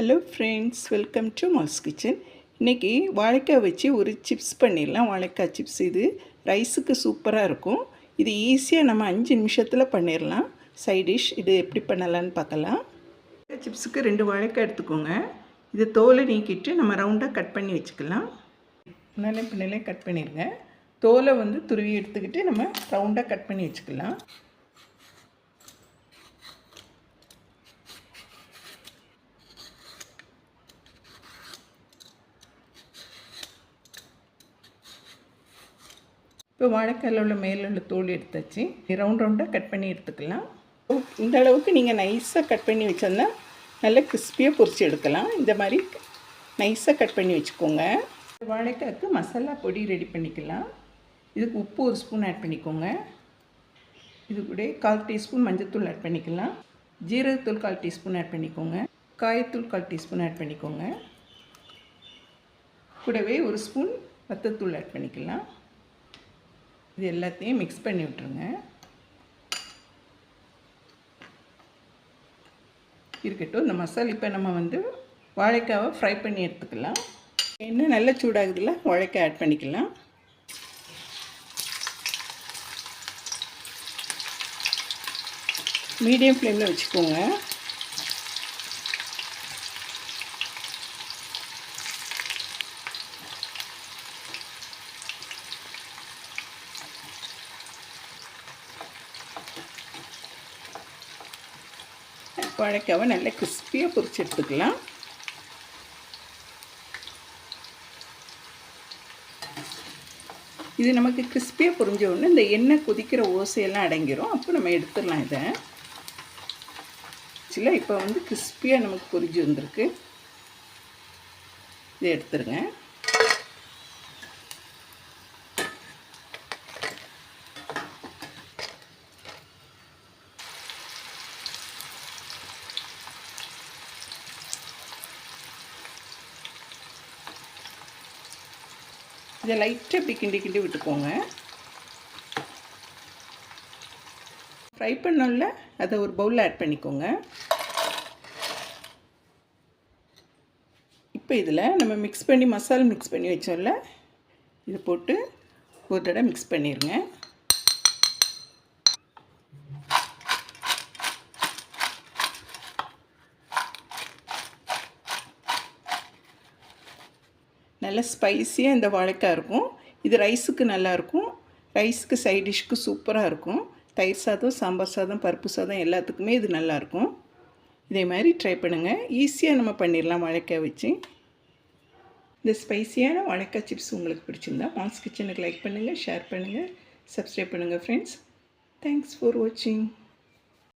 Hello friends welcome to Mal's kitchen இன்றைக்கி வாழைக்காய் வச்சு ஒரு சிப்ஸ் பண்ணிடலாம். வாழைக்காய் சிப்ஸ் இது ரைஸுக்கு சூப்பராக இருக்கும். இது ஈஸியாக நம்ம அஞ்சு நிமிஷத்தில் பண்ணிடலாம். சைட் டிஷ் இது எப்படி பண்ணலான்னு பார்க்கலாம். சிப்ஸுக்கு ரெண்டு வாழைக்காய் எடுத்துக்கோங்க. இது தோலை நீக்கிட்டு நம்ம ரவுண்டாக கட் பண்ணி வச்சுக்கலாம். முன்னாலே பின்னாலே கட் பண்ணிடுங்க. தோலை வந்து துருவி எடுத்துக்கிட்டு நம்ம ரவுண்டாக கட் பண்ணி வச்சுக்கலாம். இப்போ வாழைக்காயில் உள்ள மேலே உள்ள தோல் எடுத்தாச்சு. ரவுண்ட் ரவுண்டாக கட் பண்ணி எடுத்துக்கலாம். இந்த அளவுக்கு நீங்கள் நைஸாக கட் பண்ணி வச்சோன்னா நல்லா கிறிஸ்பியாக பொரிச்சு எடுக்கலாம். இந்த மாதிரி நைஸாக கட் பண்ணி வச்சுக்கோங்க. வாழைக்காய்க்கு மசாலா பொடி ரெடி பண்ணிக்கலாம். இதுக்கு உப்பு ஒரு ஸ்பூன் ஆட் பண்ணிக்கோங்க. இது கூட கால் டீஸ்பூன் மஞ்சத்தூள் ஆட் பண்ணிக்கலாம். ஜீரகத்தூள் கால் டீஸ்பூன் ஆட் பண்ணிக்கோங்க. காயத்தூள் கால் டீஸ்பூன் ஆட் பண்ணிக்கோங்க. கூடவே ஒரு ஸ்பூன் வத்தத்தூள் ஆட் பண்ணிக்கலாம். இது எல்லாத்தையும் மிக்ஸ் பண்ணி விட்ருங்க இருக்கட்டும் இந்த மசாலா இப்போ நம்ம வந்து வாழைக்காவை ஃப்ரை பண்ணி எடுத்துக்கலாம். எண்ணெய் நல்லா சூடாகுதுல வாழைக்காய் ஆட் பண்ணிக்கலாம். மீடியம் ஃப்ளேமில் வச்சுக்கோங்க. வாழைக்காவை நல்லா கிறிஸ்பியாக பொறிச்சு எடுத்துக்கலாம். இது நமக்கு கிறிஸ்பியாக பொரிஞ்ச உடனே இந்த எண்ணெய் கொதிக்கிற ஓசையெல்லாம் அடங்கிடும் அப்போ நம்ம எடுத்துடலாம் இதை. சில இப்போ வந்து கிறிஸ்பியாக நமக்கு பொரிஞ்சு வந்திருக்கு. இதை எடுத்துருங்க இதை லைட்டாக இப்படி கிண்டி கிண்டி விட்டுக்கோங்க. ஃப்ரை பண்ணோம்ல அதை ஒரு பவுலில் ஆட் பண்ணிக்கோங்க. இப்போ இதில் நம்ம மிக்ஸ் பண்ணி மசாலா மிக்ஸ் பண்ணி வச்சோம்ல இதை போட்டு ஒரு தடவை மிக்ஸ் பண்ணிடுங்க நல்ல ஸ்பைஸியாக இந்த வாழைக்காய் இருக்கும். இது ரைஸுக்கு நல்லாயிருக்கும் ரைஸுக்கு சைட் டிஷ்க்கு சூப்பராக இருக்கும். தயிர் சாதம் சாம்பார் சாதம் பருப்பு சாதம் எல்லாத்துக்குமே இது நல்லாயிருக்கும் இதே மாதிரி ட்ரை பண்ணுங்கள் ஈஸியாக நம்ம பண்ணிடலாம் வாழைக்காய் வச்சு. இந்த ஸ்பைஸியான வாழைக்காய் சிப்ஸ் உங்களுக்கு பிடிச்சிருந்தா மாஸ் கிச்சனுக்கு லைக் பண்ணுங்கள் ஷேர் பண்ணுங்கள் சப்ஸ்கிரைப் பண்ணுங்கள் ஃப்ரெண்ட்ஸ் தேங்க்ஸ் ஃபார் வாட்சிங்